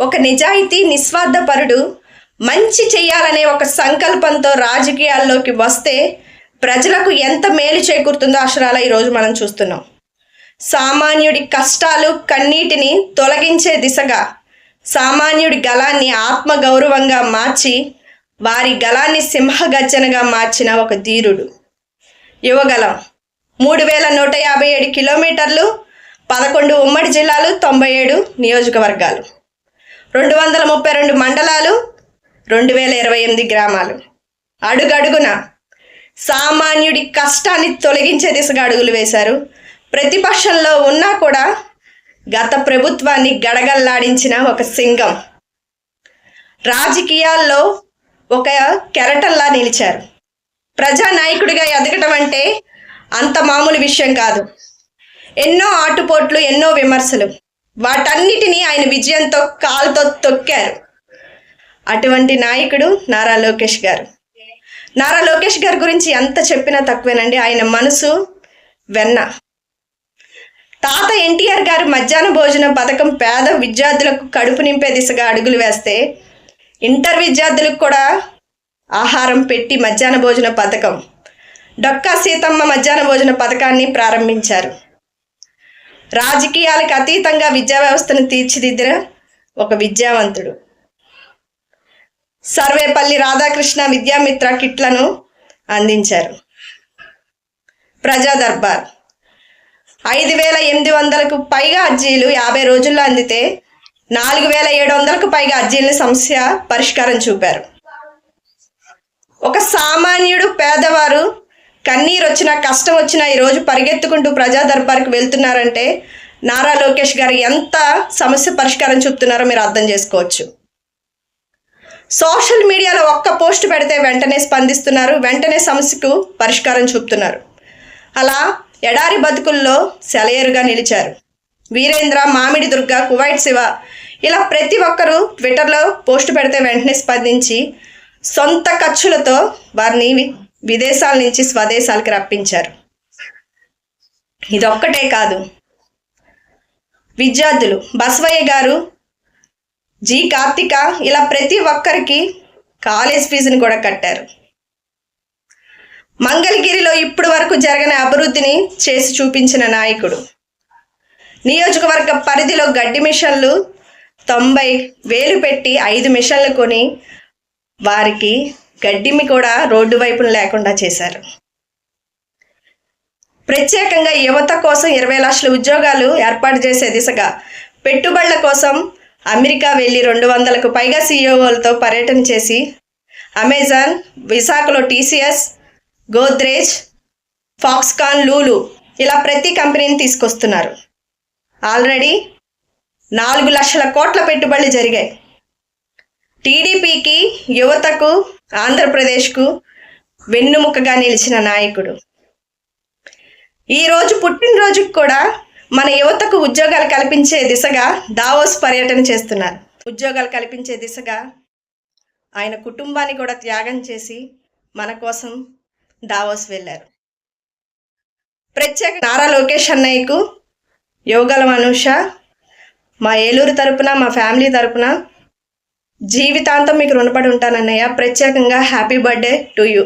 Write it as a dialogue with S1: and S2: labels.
S1: ఒక నిజాయితీ నిస్వార్థపరుడు మంచి చేయాలనే ఒక సంకల్పంతో రాజకీయాల్లోకి వస్తే ప్రజలకు ఎంత మేలు చేకూరుతుందో అక్షరాల ఈరోజు మనం చూస్తున్నాం. సామాన్యుడి కష్టాలు కన్నీటిని తొలగించే దిశగా సామాన్యుడి గలాన్ని ఆత్మగౌరవంగా మార్చి వారి గలాన్ని సింహగర్జనగా మార్చిన ఒక ధీరుడు. యువగలం మూడు వేల నూట యాభై ఏడు కిలోమీటర్లు పదకొండు ఉమ్మడి జిల్లాలు తొంభై ఏడు నియోజకవర్గాలు. రెండు వందల ముప్పై రెండు మండలాలు రెండు వేల ఇరవై ఎనిమిది గ్రామాలు. అడుగడుగున సామాన్యుడి కష్టాన్ని తొలగించే దిశగా అడుగులు వేశారు. ప్రతిపక్షంలో ఉన్నా కూడా గత ప్రభుత్వాన్ని గడగల్లాడించిన ఒక సింగం. రాజకీయాల్లో ఒక కెరటల్లా నిలిచారు. ప్రజానాయకుడిగా ఎదగటం అంటే అంత మామూలు విషయం కాదు. ఎన్నో ఆటుపోట్లు ఎన్నో విమర్శలు. వాటన్నిటినీ ఆయన విజయంతో కాలుతో తొక్కారు. అటువంటి నాయకుడు నారా లోకేష్ గారు. నారా లోకేష్ గారి గురించి ఎంత చెప్పినా తక్కువేనండి. ఆయన మనసు వెన్న. తాత ఎన్టీఆర్ గారు మధ్యాహ్న భోజన పథకం పేద విద్యార్థులకు కడుపు నింపే దిశగా అడుగులు వేస్తే ఇంటర్ విద్యార్థులకు కూడా ఆహారం పెట్టి మధ్యాహ్న భోజన పథకం. డొక్కా సీతమ్మ మధ్యాహ్న భోజన పథకాన్ని ప్రారంభించారు. రాజకీయాలకు అతీతంగా విద్యా వ్యవస్థను తీర్చిదిద్దిన ఒక విద్యావంతుడు. సర్వేపల్లి రాధాకృష్ణ విద్యామిత్ర కిట్లను అందించారు. ప్రజా దర్బార్ ఐదు వేల ఎనిమిది వందలకు పైగా అర్జీలు యాభై రోజుల్లో అందితే నాలుగు వేల ఏడు వందలకు పైగా అర్జీలను సమస్య పరిష్కారం చూపారు. ఒక సామాన్యుడు పేదవారు కన్నీరు వచ్చినా కష్టం వచ్చినా ఈరోజు పరిగెత్తుకుంటూ ప్రజా దర్బార్కి వెళ్తున్నారంటే నారా లోకేష్ గారు ఎంత సమస్య పరిష్కారం చూపుతున్నారో మీరు అర్థం చేసుకోవచ్చు. సోషల్ మీడియాలో ఒక్క పోస్ట్ పెడితే వెంటనే స్పందిస్తున్నారు వెంటనే సమస్యకు పరిష్కారం చూపుతున్నారు. అలా ఎడారి బతుకుల్లో సెలయేరుగా నిలిచారు. వీరేంద్ర మామిడి దుర్గ కువైట్ శివ ఇలా ప్రతి ఒక్కరూ ట్విట్టర్లో పోస్ట్ పెడితే వెంటనే స్పందించి సొంత ఖర్చులతో వారిని విదేశాల నుంచి స్వదేశాలకు రప్పించారు. ఇదొక్కటే కాదు. విద్యార్థులు బసవయ్య గారు జి కార్తిక ఇలా ప్రతి ఒక్కరికి కాలేజ్ ఫీజుని కూడా కట్టారు. మంగళగిరిలో ఇప్పటి వరకు జరగని అభివృద్ధిని చేసి చూపించిన నాయకుడు. నియోజకవర్గ పరిధిలో గడ్డి మిషన్లు తొంభై వేలు పెట్టి ఐదు మిషన్లు కొని వారికి గడ్డిమి కూడా రోడ్డు వైపున లేకుండా చేశారు. ప్రత్యేకంగా యువత కోసం ఇరవై లక్షల ఉద్యోగాలు ఏర్పాటు చేసే దిశగా పెట్టుబడుల కోసం అమెరికా వెళ్ళి రెండు వందలకు పైగా సీఈఓలతో పర్యటన చేసి అమెజాన్ విశాఖలో టీసీఎస్ గోద్రేజ్ ఫాక్స్కాన్ లూలు ఇలా ప్రతి కంపెనీని తీసుకొస్తున్నారు. ఆల్రెడీ నాలుగు లక్షల కోట్ల పెట్టుబడులు జరిగాయి. టీడీపీకి యువతకు ఆంధ్రప్రదేశ్కు వెన్నుముకగా నిలిచిన నాయకుడు. ఈరోజు పుట్టినరోజుకు కూడా మన యువతకు ఉద్యోగాలు కల్పించే దిశగా దావోస్ పర్యటన చేస్తున్నారు. ఉద్యోగాలు కల్పించే దిశగా ఆయన కుటుంబాన్ని కూడా త్యాగం చేసి మన కోసం దావోస్ వెళ్ళారు. ప్రత్యేక నారా లోకేష్ అన్నయ్యకు యోగల మనూష మా ఏలూరు తరపున మా ఫ్యామిలీ తరపున జీవితాంతం మీకు రుణపడి ఉంటానన్నయ్య. ప్రత్యేకంగా హ్యాపీ బర్త్డే టు యూ.